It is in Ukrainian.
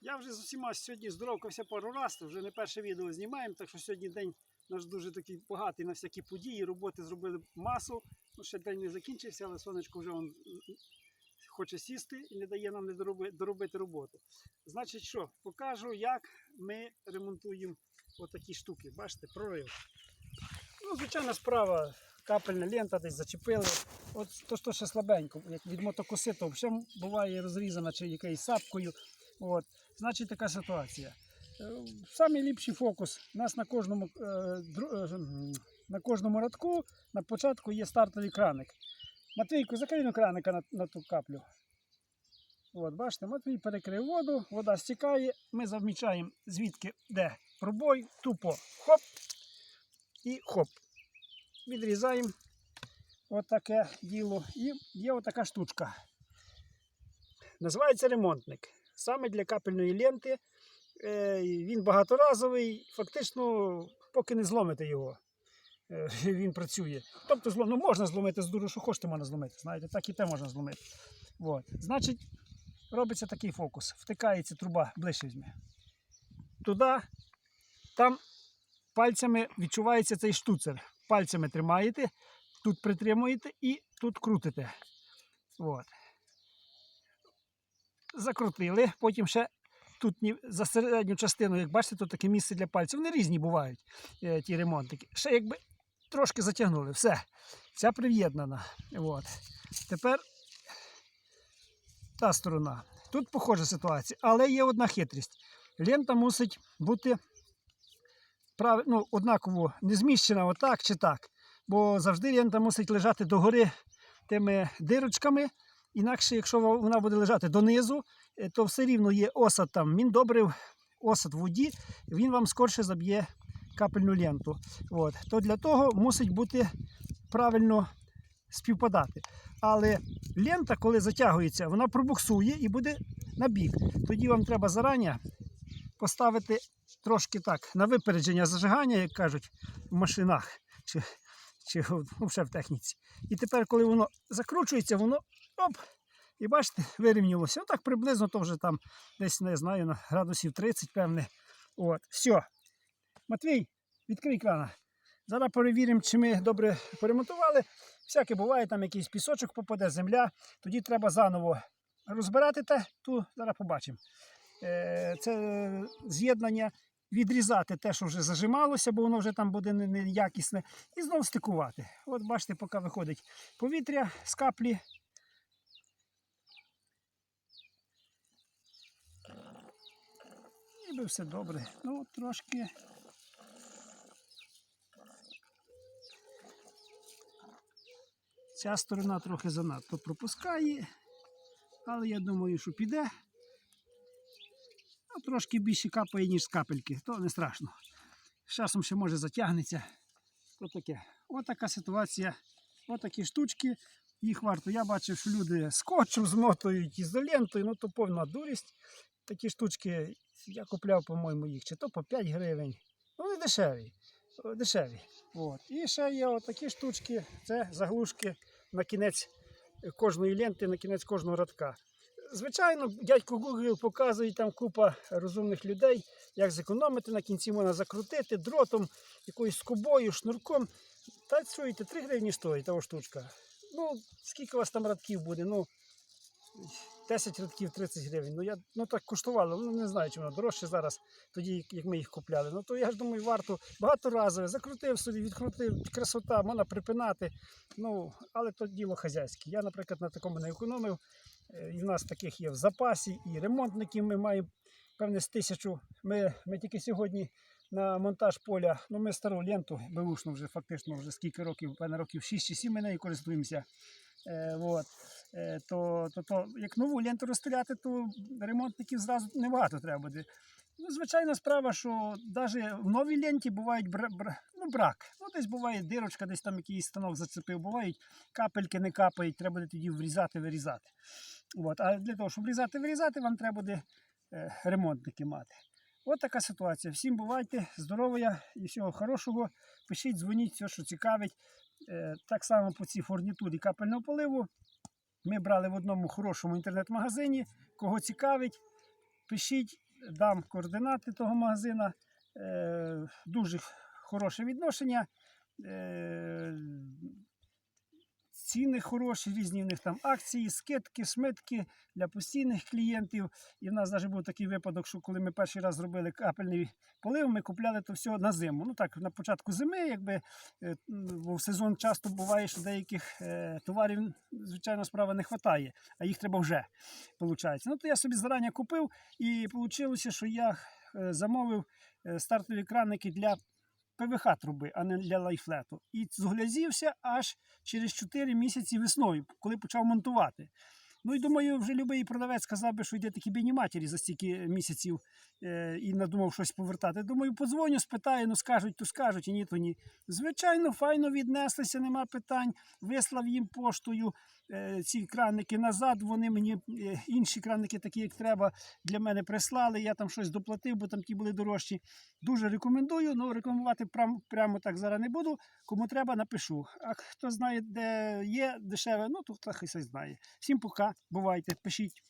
Я вже з усіма сьогодні здоровкався пару разів, вже не перше відео знімаємо, так що сьогодні день наш дуже такий багатий на всякі події. Роботи зробили масу. Ну, ще день не закінчився, але сонечко вже он, хоче сісти і не дає нам не доробити роботу. Значить, що, покажу, як ми ремонтуємо отакі штуки. Бачите, прорив. Ну, звичайна справа, капельна лента десь зачепили. От то, що ще слабенько, як від мотокоси, то взагалі буває розрізана чи якоюсь сапкою. От. Значить, така ситуація. Е, Самий ліпший фокус. У нас на кожному, е, е, на кожному радку на початку є стартовий краник. Матвійку, закрий ну краника на, на ту каплю. От, бачите, Матвій перекрив воду, вода стікає, ми замічаємо звідки де пробой, тупо хоп і хоп. Відрізаємо отаке діло. І є отака штучка. Називається ремонтник. Саме для капельної ленти. Е, Він багаторазовий, фактично, поки не зломите його. е, Він працює. Тобто ну, можна зломити з дуру, що хочете можна зломити. Знаєте, так і те можна зломити. От. Значить, робиться такий фокус. Втикається труба, ближче візьми. Туди, там пальцями відчувається цей штуцер. Пальцями тримаєте, тут притримуєте і тут крутите. От. Закрутили, потім ще тут за середню частину, як бачите, тут таке місце для пальців. Вони різні бувають, е, ті ремонтики. Ще якби трошки затягнули. Все. Ця прив'єднана. От. Тепер та сторона. Тут похожа ситуація, але є одна хитрість. Лента мусить бути прав... ну, однаково не зміщена отак чи так. Бо завжди лента мусить лежати догори тими дирочками. Інакше, якщо вона буде лежати донизу, е, то все рівно є осад там, міндобрив, осад в воді, він вам скорше заб'є капельну ленту. От. То для того мусить бути правильно співпадати. Але лента, коли затягується, вона пробуксує і буде на бік. Тоді вам треба зарані поставити трошки так на випередження зажигання, як кажуть в машинах чи, чи ну, вже в техніці. І тепер, коли воно закручується, воно оп, і бачите, вирівнялося. Отак приблизно то вже там десь не знаю, на градусів 30, певне. От, все. Матвій, відкрий крана. Зараз перевіримо, чи ми добре поремонтували. Всяке буває, там якийсь пісочок попаде, земля. Тоді треба заново розбирати те, ту зараз побачимо. Е, Це з'єднання, відрізати те, що вже зажималося, бо воно вже там буде не- неякісне, і знову стикувати. От бачите, поки виходить повітря з каплі. Ніби все добре. Ну, трошки. Ця сторона трохи занадто пропускає, але я думаю, що піде. Ну, трошки більше капає, ніж з капельки, то не страшно. З часом ще може затягнеться. То таке. Отака ситуація. Отакі штучки. Їх варто. Я бачив, що люди скотчем змотують ізолентою, ну то повна дурість. Такі штучки я купляв, по-моєму, їх чи то по 5 гривень. Ну, вони дешеві. Дешеві. От. І ще є отакі штучки. Це заглушки на кінець кожної ленти, на кінець кожного радка. Звичайно, дядько Google показує там купа розумних людей, як зекономити. На кінці можна закрутити дротом, якоюсь скобою, шнурком. Та чуєте, 3 гривні стоїть та штучка. Ну, скільки у вас там радків буде? Ну, 10 радків 30 гривень. Ну, я, ну так коштувало. Ну, не знаю, чи воно дорожче зараз, тоді, як ми їх купляли. Ну, то я ж думаю, варто багаторазове, закрутив собі, відкрутив, красота, можна припинати. Ну, але то діло хазяйське. Я, наприклад, на такому не економив. Е, І в нас таких є в запасі, і ремонтників ми маємо певне з тисячу. Ми, ми тільки сьогодні на монтаж поля, ну ми стару ленту, беушну вже фактично вже скільки років, певне років 6 чи 7 ми нею користуємося. Е, вот. Е, то, то, то, як нову ленту розстріляти, то ремонтників зразу небагато треба буде. Ну, звичайна справа, що навіть в новій ленті бувають бра, бра, ну, брак. Ну, десь буває дирочка, десь там якийсь станок зацепив, бувають капельки не капають, треба буде тоді врізати, вирізати. От. А для того, щоб врізати, вирізати, вам треба буде е, ремонтники мати. От така ситуація. Всім бувайте, здоров'я і всього хорошого. Пишіть, дзвоніть, все, що цікавить. Е, так само по цій фурнітурі капельного поливу. Ми брали в одному хорошому інтернет-магазині. Кого цікавить, пишіть дам координати того магазина. Е, дуже хороше відношення. Ціни хороші, різні в них там акції, скидки, шмитки для постійних клієнтів. І в нас навіть був такий випадок, що коли ми перший раз зробили капельний полив, ми купляли то все на зиму. Ну так, на початку зими, якби е, в сезон часто буває, що деяких е, товарів, звичайно, справа не вистачає, а їх треба вже. Получається. Ну то я собі зарані купив, і вийшло, що я е, замовив стартові краники для ПВХ труби, а не для лайфлету. І зглязівся аж через 4 місяці весною, коли почав монтувати. Ну і думаю, вже любий продавець сказав би, що йде такі бідні матері за стільки місяців е, і надумав щось повертати. Думаю, подзвоню, спитаю, ну скажуть, то скажуть, і ні, то ні. Звичайно, файно віднеслися, нема питань. Вислав їм поштою е, ці краники назад. Вони мені е, інші краники, такі як треба, для мене прислали. Я там щось доплатив, бо там ті були дорожчі. Дуже рекомендую. Ну рекомендувати прям, прямо так зараз не буду. Кому треба, напишу. А хто знає, де є дешеве, ну то хай знає. Всім пока, бувайте, пишіть.